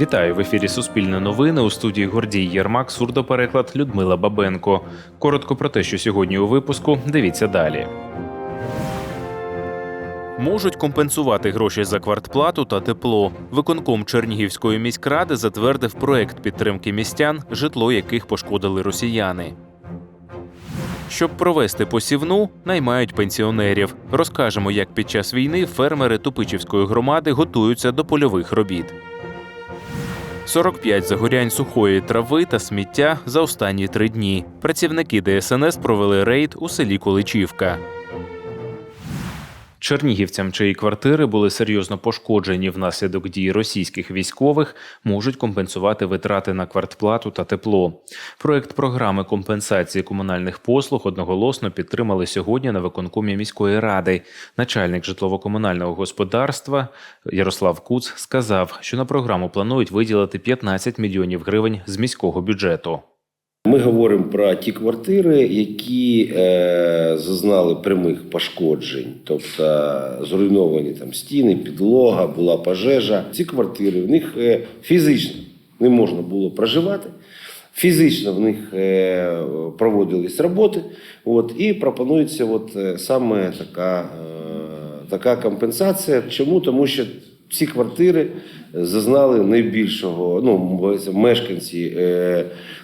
Вітаю в ефірі Суспільне новини у студії Гордій Єрмак, сурдопереклад Людмила Бабенко. Коротко про те, що сьогодні у випуску. Дивіться далі. Можуть компенсувати гроші за квартплату та тепло. Виконком Чернігівської міськради затвердив проект підтримки містян, житло яких пошкодили росіяни. Щоб провести посівну, наймають пенсіонерів. Розкажемо, як під час війни фермери Тупичівської громади готуються до польових робіт. 45 загорянь сухої трави та сміття за останні три дні. Працівники ДСНС провели рейд у селі Количівка. Чернігівцям, чиї квартири були серйозно пошкоджені внаслідок дій російських військових, можуть компенсувати витрати на квартплату та тепло. Проект програми компенсації комунальних послуг одноголосно підтримали сьогодні на виконкомі міської ради. Начальник житлово-комунального господарства Ярослав Куц сказав, що на програму планують виділити 15 мільйонів гривень з міського бюджету. Ми говоримо про ті квартири, які е, зазнали прямих пошкоджень, тобто зруйновані там стіни, підлога, була пожежа. Ці квартири в них е, фізично не можна було проживати. Фізично в них е, проводились роботи, от, і пропонується от, е, саме така, е, така компенсація. Чому? Тому що ці квартири зазнали найбільшого, ну, мешканці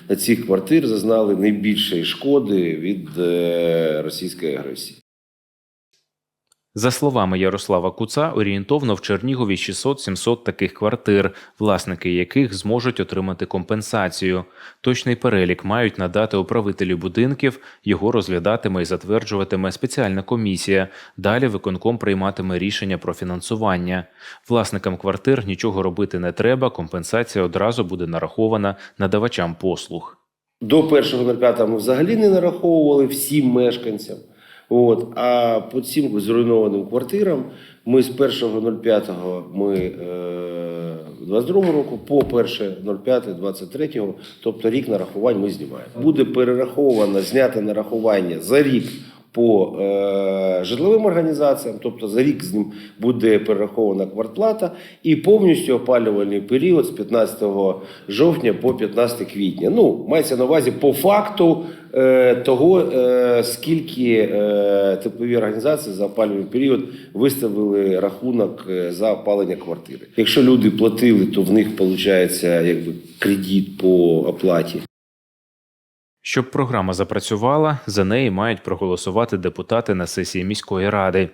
на цих квартир зазнали найбільшої шкоди від е, російської агресії. За словами Ярослава Куца, орієнтовно в Чернігові 600-700 таких квартир, власники яких зможуть отримати компенсацію. Точний перелік мають надати управителі будинків, його розглядатиме і затверджуватиме спеціальна комісія. Далі виконком прийматиме рішення про фінансування. Власникам квартир нічого робити не треба, компенсація одразу буде нарахована надавачам послуг. До 1.05 ми взагалі не нараховували всім мешканцям. От, а по цим зруйнованим квартирам ми з 1.05 ми е, 22 року по 1.05 23, тобто рік нарахувань ми знімаємо. Буде перераховано, зняте нарахування за рік по е, житловим організаціям, тобто за рік з ним буде перерахована квартплата, і повністю опалювальний період з 15 жовтня по 15 квітня. Ну, мається на увазі по факту того, е, скільки е, теплові організації за опалювальний період виставили рахунок е, за опалення квартири. Якщо люди платили, то в них виходить якби кредит по оплаті. Щоб програма запрацювала, за неї мають проголосувати депутати на сесії міської ради.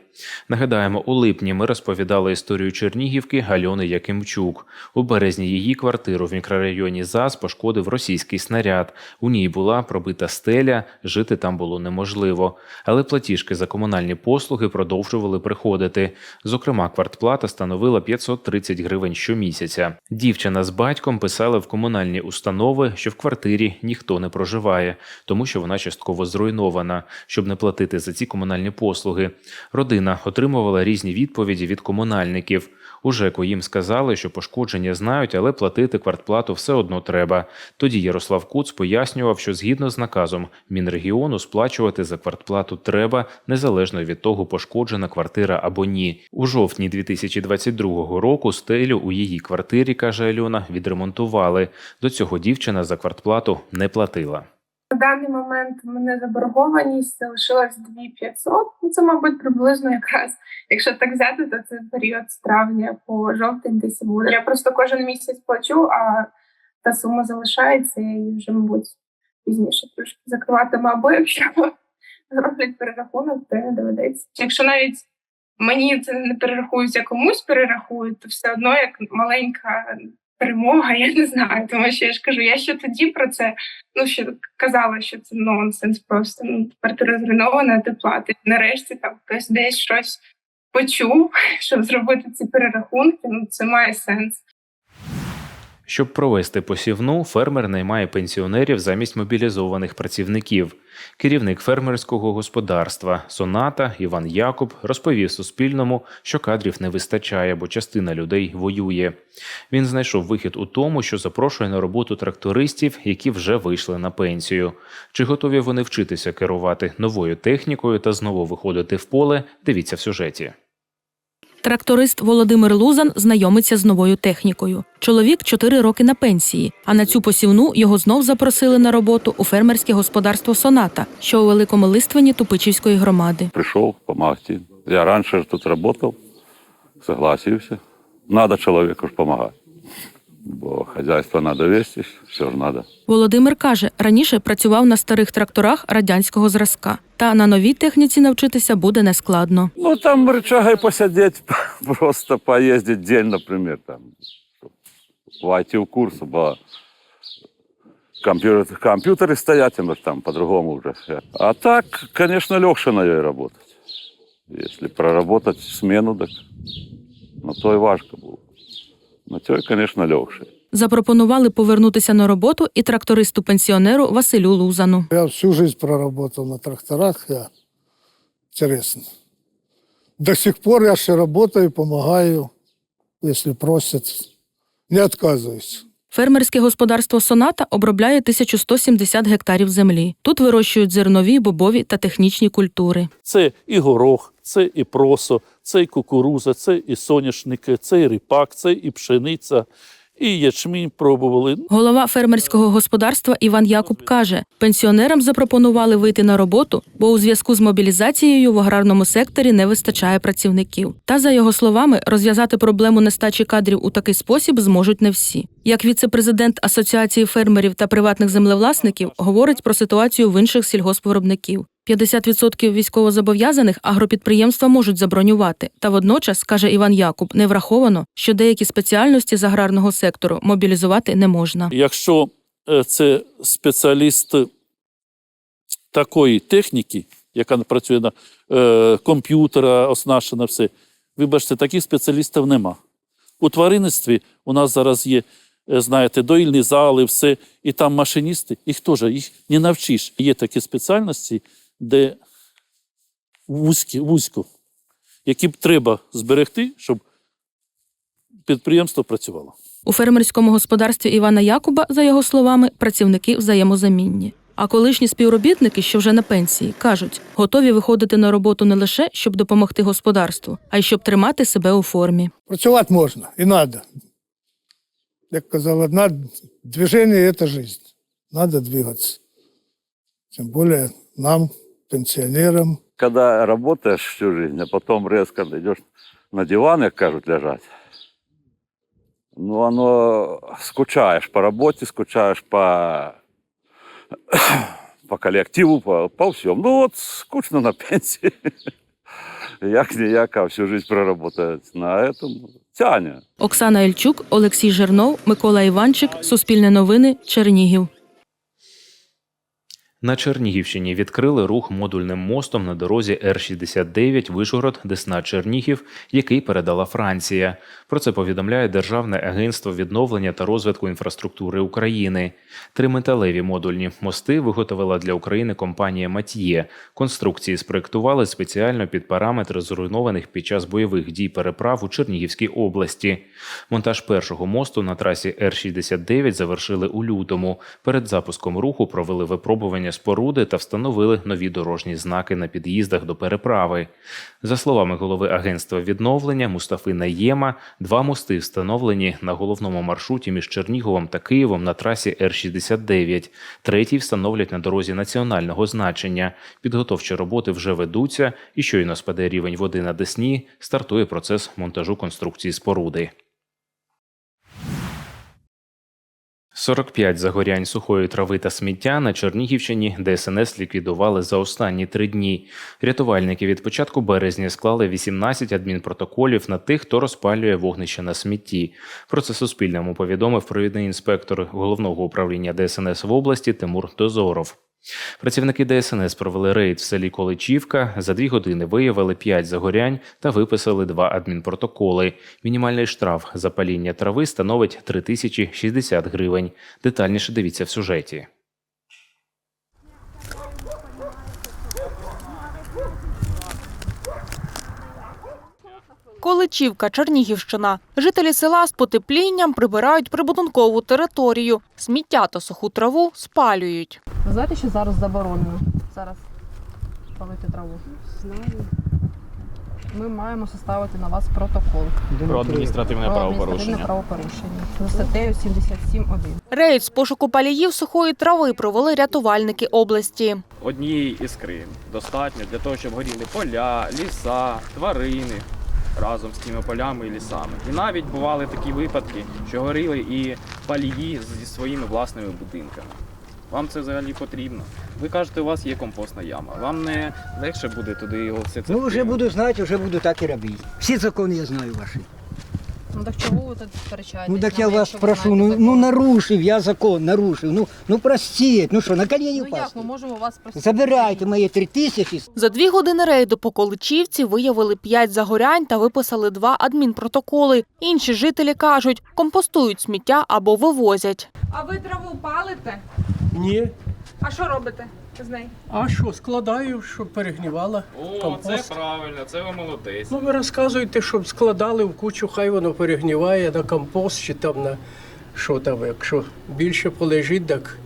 Нагадаємо, у липні ми розповідали історію Чернігівки Альони Якимчук. У березні її квартиру в мікрорайоні ЗАЗ пошкодив російський снаряд. У ній була пробита стеля, жити там було неможливо. Але платіжки за комунальні послуги продовжували приходити. Зокрема, квартплата становила 530 гривень щомісяця. Дівчина з батьком писали в комунальні установи, що в квартирі ніхто не проживає тому що вона частково зруйнована, щоб не платити за ці комунальні послуги. Родина отримувала різні відповіді від комунальників. У ЖЕКу їм сказали, що пошкодження знають, але платити квартплату все одно треба. Тоді Ярослав Куц пояснював, що згідно з наказом Мінрегіону сплачувати за квартплату треба незалежно від того, пошкоджена квартира або ні. У жовтні 2022 року стелю у її квартирі, каже Альона, відремонтували. До цього дівчина за квартплату не платила. На даний момент у мене заборгованість залишилась 2500. Ну це, мабуть, приблизно якраз. Якщо так взяти, то це період з травня по жовтень десь буде. Я просто кожен місяць плачу, а та сума залишається і вже, мабуть, пізніше трошки закриватиме. Або якщо зроблять перерахунок, то не доведеться. Якщо навіть мені це не перерахується, комусь перерахують, то все одно як маленька перемога, я не знаю, тому що я ж кажу, я ще тоді про це ну ще казала, що це нонсенс. Просто ну тепер ти розруйнована, ти платиш. Нарешті там хтось десь щось почув, щоб зробити ці перерахунки. Ну це має сенс. Щоб провести посівну, фермер наймає пенсіонерів замість мобілізованих працівників. Керівник фермерського господарства Соната Іван Якуб розповів Суспільному, що кадрів не вистачає, бо частина людей воює. Він знайшов вихід у тому, що запрошує на роботу трактористів, які вже вийшли на пенсію. Чи готові вони вчитися керувати новою технікою та знову виходити в поле? Дивіться в сюжеті. Тракторист Володимир Лузан знайомиться з новою технікою. Чоловік 4 роки на пенсії, а на цю посівну його знов запросили на роботу у фермерське господарство Соната, що у Великому листвені Тупичівської громади. Прийшов помогти. Я раніше тут працював, согласився. Надо чоловіку ж помогать Бо хозяйство надо вести, все же надо. Володимир каже, раніше працював на старих тракторах радянського зразка, та на новій техніці навчитися буде нескладно. Ну, там рычагой посидеть, просто поездить день, например, там, чтоб войти в курс, бо компьютер, компьютеры стоять, оно ж там по-другому уже. всё. А так, конечно, легче на ней работать. Если проработать смену, так на то и важко было. На то, конечно, легче. Запропонували повернутися на роботу і трактористу-пенсіонеру Василю Лузану. Я всю жизнь проработал на тракторах, я интересно. До сих пор я ще работаю, помогаю, если просят. Не отказываюсь. Фермерське господарство Соната обробляє 1170 гектарів землі. Тут вирощують зернові, бобові та технічні культури. Це і горох, це і просо, це і кукуруза, це і соняшники, це і ріпак, це і пшениця, і ячмінь пробували. Голова фермерського господарства Іван Якуб каже, пенсіонерам запропонували вийти на роботу, бо у зв'язку з мобілізацією в аграрному секторі не вистачає працівників. Та за його словами, розв'язати проблему нестачі кадрів у такий спосіб зможуть не всі. Як віце-президент Асоціації фермерів та приватних землевласників говорить про ситуацію в інших сільгоспвиробників. 50% військовозобов'язаних агропідприємства можуть забронювати. Та водночас, каже Іван Якуб, не враховано, що деякі спеціальності з аграрного сектору мобілізувати не можна. Якщо е, це спеціаліст такої техніки, яка працює на е, комп'ютера, оснащена все, вибачте, таких спеціалістів нема. У тваринництві у нас зараз є, е, знаєте, доїльні зали, все, і там машиністи, їх теж їх не навчиш. Є такі спеціальності, де вузькі, вузько, які б треба зберегти, щоб підприємство працювало. У фермерському господарстві Івана Якуба, за його словами, працівники взаємозамінні. А колишні співробітники, що вже на пенсії, кажуть, готові виходити на роботу не лише щоб допомогти господарству, а й щоб тримати себе у формі. Працювати можна і надо. Як казав одна, движение – это жизнь. Надо двигаться. Тем более нам, пенсионерам. Когда работаешь всю жизнь, а потом резко идешь на диван, как кажут, лежать, ну, оно скучаешь по работе, скучаешь по, по коллективу, по, по всем. Ну, вот скучно на пенсии. Як не як, а всю жизнь проработать на этом тяне. Оксана Ільчук, Олексій Жернов, Микола Іванчик, Суспільне новини, Чернігів. На Чернігівщині відкрили рух модульним мостом на дорозі Р-69 Вишгород, Десна Чернігів, який передала Франція. Про це повідомляє Державне агентство відновлення та розвитку інфраструктури України. Три металеві модульні мости виготовила для України компанія Матьє. Конструкції спроектували спеціально під параметри зруйнованих під час бойових дій переправ у Чернігівській області. Монтаж першого мосту на трасі Р-69 завершили у лютому. Перед запуском руху провели випробування споруди та встановили нові дорожні знаки на під'їздах до переправи. За словами голови агентства відновлення Мустафи Наєма, два мости встановлені на головному маршруті між Черніговом та Києвом на трасі Р-69. Третій встановлять на дорозі національного значення. Підготовчі роботи вже ведуться, і щойно спаде рівень води на Десні, стартує процес монтажу конструкції споруди. 45 загорянь сухої трави та сміття на Чернігівщині ДСНС ліквідували за останні три дні. Рятувальники від початку березня склали 18 адмінпротоколів на тих, хто розпалює вогнище на смітті. Про це Суспільному повідомив провідний інспектор головного управління ДСНС в області Тимур Дозоров. Працівники ДСНС провели рейд в селі Количівка. За дві години виявили п'ять загорянь та виписали два адмінпротоколи. Мінімальний штраф за паління трави становить 3060 гривень. Детальніше дивіться в сюжеті. Количівка, Чернігівщина. Жителі села з потеплінням прибирають прибудинкову територію. Сміття та суху траву спалюють. Ви знаєте, що зараз заборонено? Зараз палити траву. Знаю. ми маємо составити на вас протокол Про адміністративне про правопорушення. адміністративне правопорушення за статтею 77.1. Рейд з пошуку паліїв сухої трави провели рятувальники області. Однієї іскри достатньо для того, щоб горіли поля, ліса, тварини разом з цими полями і лісами. І навіть бували такі випадки, що горіли і палії зі своїми власними будинками. Вам це взагалі потрібно. Ви кажете, у вас є компостна яма. Вам не легше буде туди його все це. Ну, вже буду знати, вже буду так і робити. Всі закони я знаю ваші. Ну так чого ви тут сперечаєтесь? Ну так я вас ви прошу, знаєте ну, закон? ну нарушив, я закон нарушив. Ну, ну простіть, ну що, на колені Ну як впасти? ми можемо вас просити? Забирайте мої три тисячі. За дві години рейду по Количівці виявили п'ять загорянь та виписали два адмінпротоколи. Інші жителі кажуть, компостують сміття або вивозять. А ви траву палите? Ні. А що робите з неї? А що, складаю, щоб перегнівала. О, компост. це правильно, це ви молодець. Ну, ви розказуєте, щоб складали в кучу, хай воно перегніває на компост чи там на що там. Якщо більше полежить, так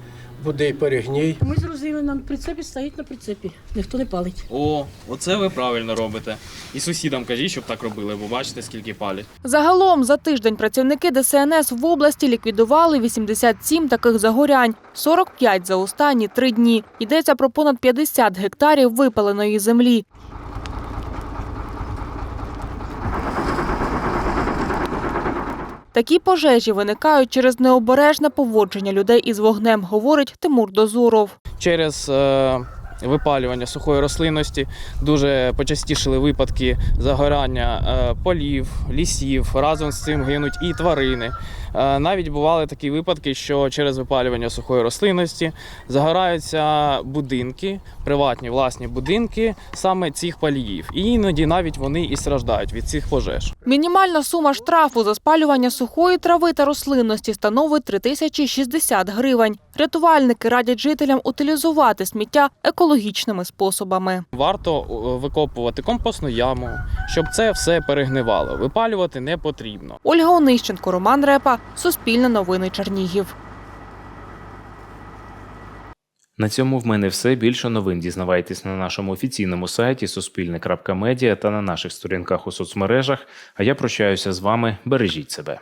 буде і перегній. Ми зрозуміли, на прицепі стоїть на прицепі. Ніхто не палить. О, оце ви правильно робите. І сусідам кажіть, щоб так робили, бо бачите, скільки палять. Загалом за тиждень працівники ДСНС в області ліквідували 87 таких загорянь, 45 за останні три дні. Йдеться про понад 50 гектарів випаленої землі. Такі пожежі виникають через необережне поводження людей із вогнем, говорить Тимур Дозуров. Через е, випалювання сухої рослинності дуже почастішили випадки загорання е, полів, лісів. Разом з цим гинуть і тварини. Е, навіть бували такі випадки, що через випалювання сухої рослинності загораються будинки, приватні власні будинки саме цих паліїв. І іноді навіть вони і страждають від цих пожеж. Мінімальна сума штрафу за спалювання сухої трави та рослинності становить 3060 гривень. Рятувальники радять жителям утилізувати сміття екологічними способами. Варто е, викопувати компостну яму, щоб це все перегнивало. Випалювати не потрібно. Ольга Онищенко, Роман Репа, Суспільне новини Чернігів. На цьому в мене все. Більше новин дізнавайтесь на нашому офіційному сайті суспільне.медіа та на наших сторінках у соцмережах. А я прощаюся з вами. Бережіть себе.